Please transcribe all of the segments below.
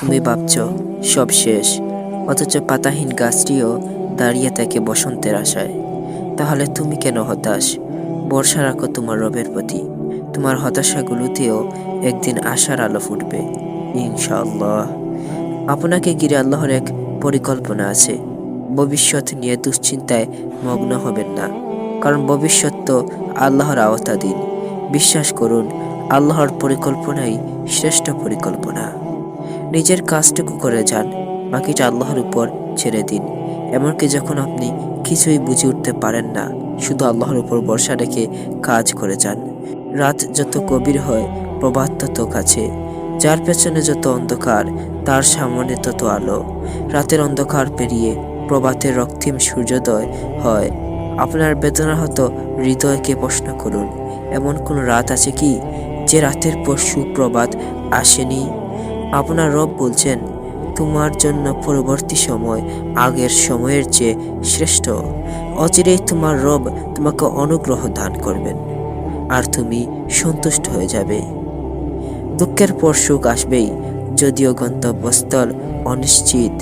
তুমি ভাবছ, সব শেষ। অথচ পাতাহীন গাছটিও দাঁড়িয়ে থাকে বসন্তের আশায়। তাহলে তুমি কেন হতাশ? বর্ষা রাখো তোমার রবের প্রতি। তোমার হতাশাগুলোতেও একদিন আশার আলো ফুটবে। ইনশাআল্লাহ। আপনাকে ঘিরে আল্লাহর এক পরিকল্পনা আছে। ভবিষ্যৎ নিয়ে দুশ্চিন্তায় মগ্ন হবেন না। কারণ ভবিষ্যৎ তো আল্লাহর আওতাধীন। বিশ্বাস করুন, আল্লাহর পরিকল্পনাই শ্রেষ্ঠ পরিকল্পনা। নিজের কাজটুকু করে যান। বাকিটা আল্লাহর উপর ছেড়ে দিন। এমনকি যখন আপনি কিছুই বুঝে উঠতে পারেন না, শুধু আল্লাহর উপর ভরসা রেখে কাজ করে যান। রাত যত গভীর হয়, প্রভাত তত কাছে। যার পেছনে যত অন্ধকার, তার সামনে তত আলো। রাতের অন্ধকার পেরিয়ে প্রভাতের রক্তিম সূর্যোদয় হয়। আপনার বেদনা হতো হৃদয়কে প্রশ্ন করুন, এমন কোনো রাত আছে কি, যে রাতের পর সুপ্রভাত আসেনি? আপনার রব বলছেন, তোমার জন্য পরবর্তী সময় আগের সময়ের চেয়ে শ্রেষ্ঠ। অচিরেই তোমার রব তোমাকে অনুগ্রহ দান করবেন, আর তুমি সন্তুষ্ট হয়ে যাবে। দুঃখের পর সুখ আসবেই, যদিও গন্তব্যস্থল অনিশ্চিত।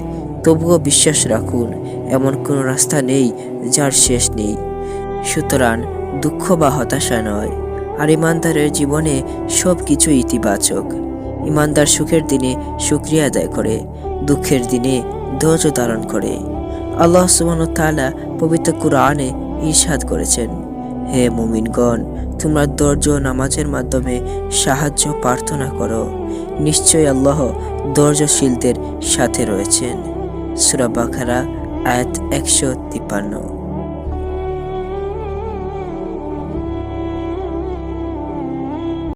তবুও বিশ্বাস রাখুন, এমন কোনো রাস্তা নেই যার শেষ নেই। সুতরাং দুঃখ বা হতাশা নয়, আর ইমানদারের জীবনে সব কিছু ইতিবাচক। ইমানদার সুখের দিনে শুক্রিয়া আদায় করে, দুঃখের দিনে ধৈর্য ধারণ করে। আল্লাহ সুবহান তাআলা পবিত্র কুরআনে ইরশাদ করেছেন, হে মুমিনগণ, তোমরা ধৈর্য নামাজের মাধ্যমে সাহায্য প্রার্থনা করো। নিশ্চয়ই আল্লাহ ধৈর্যশীলদের সাথে রয়েছেন। সূরা বাকারা, আয়াত একশো তিপ্পান্ন।